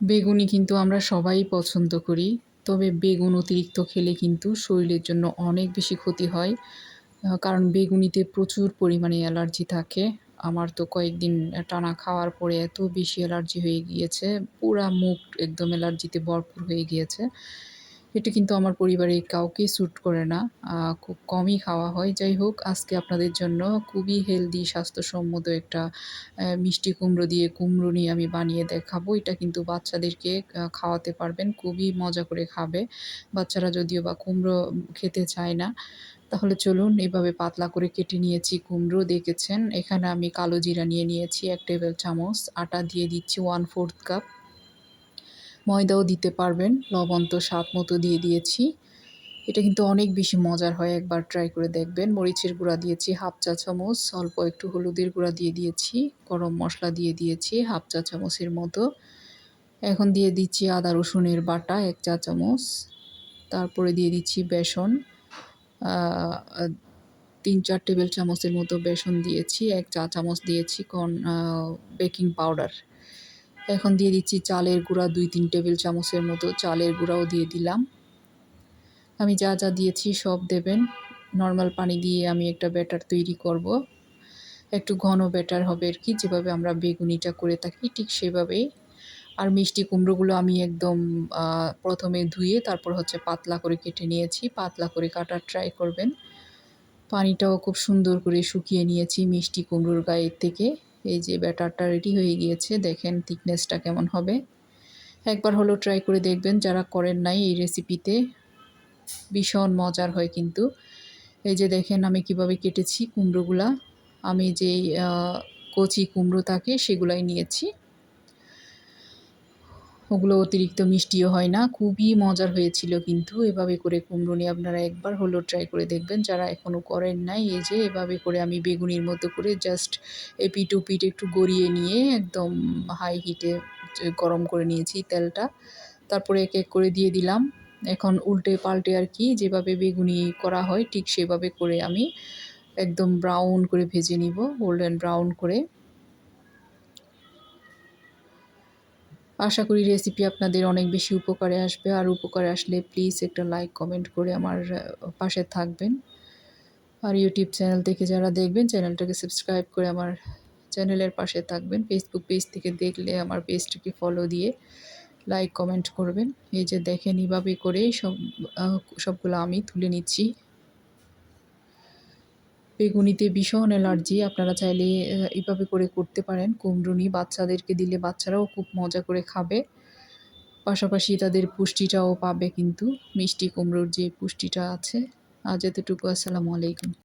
বেগুনি কিন্তু আমরা সবাই পছন্দ করি, তবে বেগুন অতিরিক্ত খেলে কিন্তু শরীরের জন্য অনেক বেশি ক্ষতি হয় কারণ বেগুনিতে প্রচুর পরিমাণে অ্যালার্জি থাকে। আমার তো কয়েকদিন টানা খাওয়ার পরে এত বেশি অ্যালার্জি হয়ে গিয়েছে, পুরা মুখ একদম অ্যালার্জিতে ভরপুর হয়ে গিয়েছে। এটা কিন্তু আমার পরিবারে কাউকেই স্যুট করে না। খুব কমই খাওয়া হয়। যাই হোক, আজকে আপনাদের জন্য খুবই হেলদি স্বাস্থ্যসম্মত একটা মিষ্টি কুমড়ো দিয়ে কুমড়ো নিয়ে আমি বানিয়ে দেখাবো। এটা কিন্তু বাচ্চাদেরকে খাওয়াতে পারবেন, খুবই মজা করে খাবে। বাচ্চারা যদিও বা কুমড়ো খেতে চায় না, তাহলে চলুন এভাবে পাতলা করে কেটে নিয়েছি কুমড়ো। দেখেছেন? এখানে আমি কালো জিরা নিয়ে নিয়েছি, এক টেবিল চামচ। আটা দিয়ে দিচ্ছি ওয়ান ফোর্থ কাপ ময়দাও দিতে পারবেন। লবণ তো স্বাদ মতো দিয়ে দিয়েছি। এটা কিন্তু অনেক বেশি মজার হয়, একবার ট্রাই করে দেখবেন। মরিচের গুঁড়া দিয়েছি, হাফ চা চামচ। অল্প একটু হলুদের গুঁড়া দিয়ে দিয়েছি, গরম মশলা দিয়ে দিয়েছি, হাফ চা চামচের মতো। এখন দিয়ে দিচ্ছি আদা, রসুনের বাটা, এক চা চামচ। তারপরে দিয়ে দিচ্ছি বেসন। তিন চার টেবিল চামচের মতো বেসন দিয়েছি, এক চা চামচ দিয়েছি কর্ন বেকিং পাউডার। এখন দিয়ে দিচ্ছি চালের গুঁড়া, দুই, তিন টেবিল চামচের মতো চালের গুঁড়াও দিয়ে দিলাম। আমি যা যা দিয়েছি সব দেবেন। নর্মাল পানি দিয়ে আমি একটা ব্যাটার তৈরি করব। একটু ঘন ব্যাটার হবে আর কি, যেভাবে আমরা বেগুনিটা করে থাকি ঠিক সেভাবেই। আর মিষ্টি কুমড়োগুলো আমি একদম প্রথমে ধুয়ে তারপর হচ্ছে পাতলা করে কেটে নিয়েছি। পাতলা করে কাটার ট্রাই করবেন। পানিটাও খুব সুন্দর করে শুকিয়ে নিয়েছি মিষ্টি কুমড়োর গায়ের থেকে। এই যে ব্যাটারটা রেডি হয়ে গিয়েছে, দেখেন থিকনেসটা কেমন হবে। একবার হলো ট্রাই করে দেখবেন, যারা করেন নাই এই রেসিপিতে ভীষণ মজার হয় কিন্তু। এই যে দেখেন আমি কীভাবে কেটেছি কুমড়োগুলা। আমি যেই কচি কুমড়ো থাকে সেগুলাই নিয়েছি। ওগুলো অতিরিক্ত মিষ্টিও হয় না। খুবই মজার হয়েছিল কিন্তু। এভাবে করে কুমড়ো নিয়ে আপনারা একবার হলো ট্রাই করে দেখবেন। যারা এখনও করেন নাই, এই যে এভাবে করে আমি বেগুনির মতো করে জাস্ট এপিট পিট একটু গড়িয়ে নিয়ে একদম হাই হিটে গরম করে নিয়েছি তেলটা। তারপরে এক এক করে দিয়ে দিলাম। এখন উল্টে পাল্টে আর কি যেভাবে বেগুনি করা হয় ঠিক সেভাবে করে আমি একদম ব্রাউন করে ভেজে নিব গোল্ডেন ব্রাউন করে। আশা করি রেসিপি আপনাদের অনেক বেশি উপকারে আসবে। আর উপকারে আসলে প্লিজ একটা লাইক কমেন্ট করে আমার পাশে থাকবেন। আর ইউটিউব চ্যানেল থেকে যারা দেখবেন চ্যানেলটাকে সাবস্ক্রাইব করে আমার চ্যানেলের পাশে থাকবেন। ফেসবুক পেজ থেকে দেখলে আমার পেজটাকে ফলো দিয়ে লাইক কমেন্ট করবেন। এই যে দেখেন, এইভাবে করে সব সবগুলো আমি তুলে নিচ্ছি। বেগুনিতে ভীষণ অ্যালার্জি। আপনারা চাইলে এভাবে করে করতে পারেন। কুমড়ুনি বাচ্চাদেরকে দিলে বাচ্চারাও খুব মজা করে খাবে। পাশাপাশি তাদের পুষ্টিটাও পাবে কিন্তু। মিষ্টি কুমড়োর যে পুষ্টিটা আছে। আজ এতটুকু। আসসালামু আলাইকুম।